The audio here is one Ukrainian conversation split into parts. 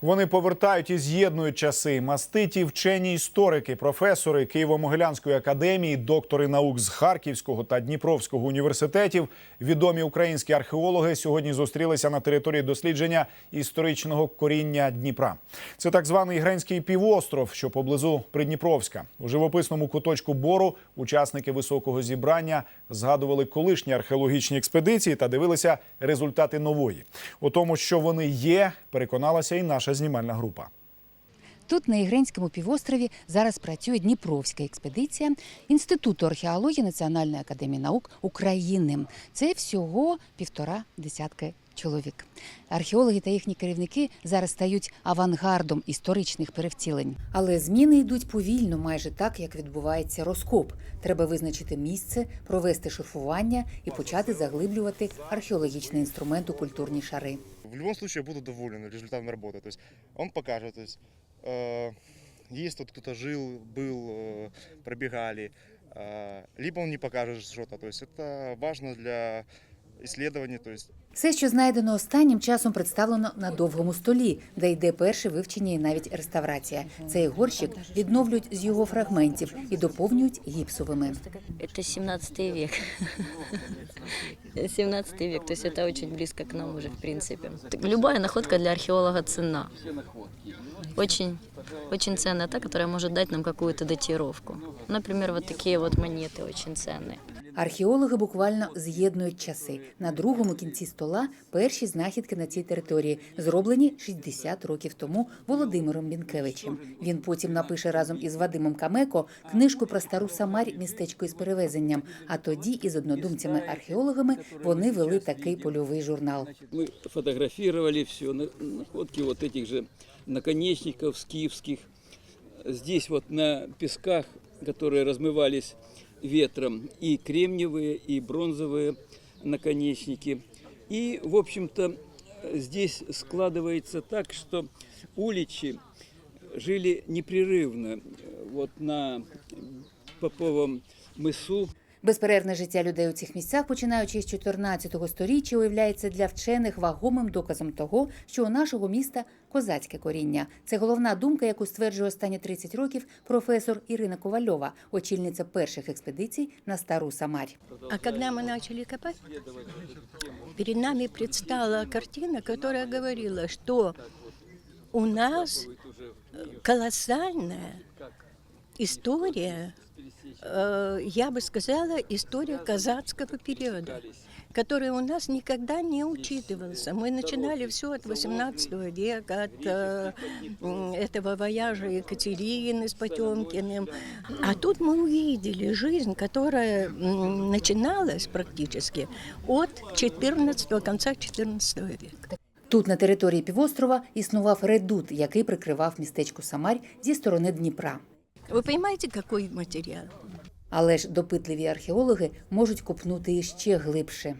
Вони повертають і з'єднують часи. Маститі вчені історики, професори Києво-Могилянської академії, доктори наук з Харківського та Дніпровського університетів, відомі українські археологи сьогодні зустрілися на території дослідження історичного коріння Дніпра. Це так званий Гренський півостров, що поблизу Придніпровська. У живописному куточку бору учасники високого зібрання згадували колишні археологічні експедиції та дивилися результати нової. У тому, що вони є, переконалася і наша знімальна група. Тут на Ігренському півострові зараз працює Дніпровська експедиція Інституту археології Національної академії наук України. Це всього півтора десятки чоловік. Археологи та їхні керівники зараз стають авангардом історичних перевтілень. Але зміни йдуть повільно, майже так, як відбувається розкоп. Треба визначити місце, провести шурфування і почати заглиблювати археологічний инструмент у культурні шари В любом случае я буду доволен результатом работы. То есть он покажет, то есть э, есть тут кто-то жил, был, э, пробегали, э, либо он не покажет что-то. То есть это важно для исследований. То есть Все, що знайдено останнім часом, представлено на довгому столі, де йде перше вивчення і навіть реставрація. Цей горщик відновлюють з його фрагментів і доповнюють гіпсовими. Это 17 век. 17 век, то есть это очень близко к нам уже, в принципе. Так Любая находка для археолога ценна. Очень, очень ценная та, которая может дать нам какую-то датировку. Например, вот такие вот монеты очень ценные. Археологи буквально з'єднують часи. На другому кінці стола перші знахідки на цій території, зроблені 60 років тому Володимиром Мінкевичем. Він потім напише разом із Вадимом Камеко книжку про стару Самарь містечко із перевезенням. А тоді із однодумцями-археологами вони вели такий польовий журнал. Мы фотографировали все, находки вот этих же наконечников скифских. Здесь вот на песках, которые размывались ветром, и кремниевые, и бронзовые наконечники. И, в общем-то, здесь складывается так, что уличи жили непрерывно. Вот на Поповом мысу Безперервне життя людей у цих місцях, починаючи з 14 століття, уявляється для вчених вагомим доказом того, що у нашого міста козацьке коріння. Це головна думка, яку стверджує останні 30 років професор Ірина Ковальова, очільниця перших експедицій на стару Самарь. А когда мы начали копать, перед нами предстала картина, которая говорила, что у нас колоссальная история, э, я бы сказала, история казацкого периода, который у нас никогда не учитывался. Мы начинали все от 18 века, от э, м, этого вояжа Екатерины с Потемкиным. А тут мы увидели жизнь, которая м, начиналась практически от 14 конца 14 века. Тут на території півострова існував редут, який прикривав містечко Самарь зі сторони Дніпра. Вы понимаете, какой материал? Але ж допитливі археологи можуть копнути іще глибше.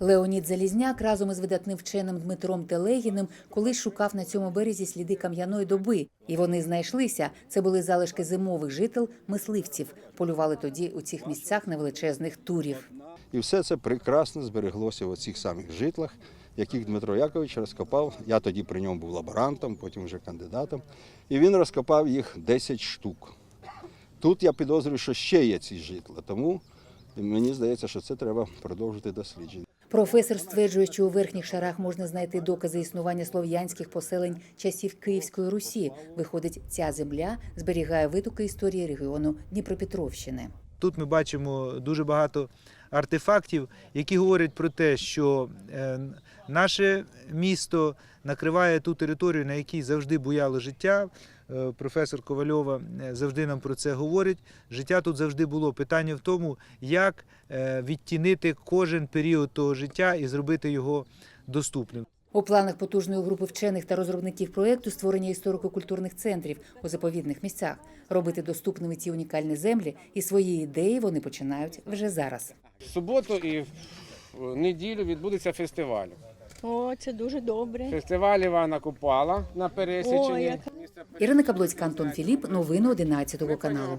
Леонід Залізняк разом із видатним вченим Дмитром Телегіним колись шукав на цьому березі сліди кам'яної доби, і вони знайшлися. Це були залишки зимових жител мисливців. Полювали тоді у цих місцях на величезних турів. І все це прекрасно збереглося в цих самих житлах, яких Дмитро Якович розкопав. Я тоді при ньому був лаборантом, потім вже кандидатом. І він розкопав їх 10 штук. Тут я підозрюю, що ще є ці житла, тому мені здається, що це треба продовжити дослідження. Професор стверджує, що у верхніх шарах можна знайти докази існування слов'янських поселень часів Київської Русі. Виходить, ця земля зберігає витоки історії регіону Дніпропетровщини. Тут ми бачимо дуже багато артефактів, які говорять про те, що е, наше місто накриває ту територію, на якій завжди буяло життя. Е, Професор Ковальова е, завжди нам про це говорить. Життя тут завжди було. Питання в тому, як е, відтінити кожен період того життя і зробити його доступним. У планах потужної групи вчених та розробників проєкту створення історико-культурних центрів у заповідних місцях, робити доступними ці унікальні землі, і свої ідеї вони починають вже зараз. В суботу і в неділю відбудеться фестиваль. О, це дуже добре. Фестиваль Івана Купала на О, пересіченні. яка Ірина Каблоцька, Антон Філіп. Новини 11 каналу.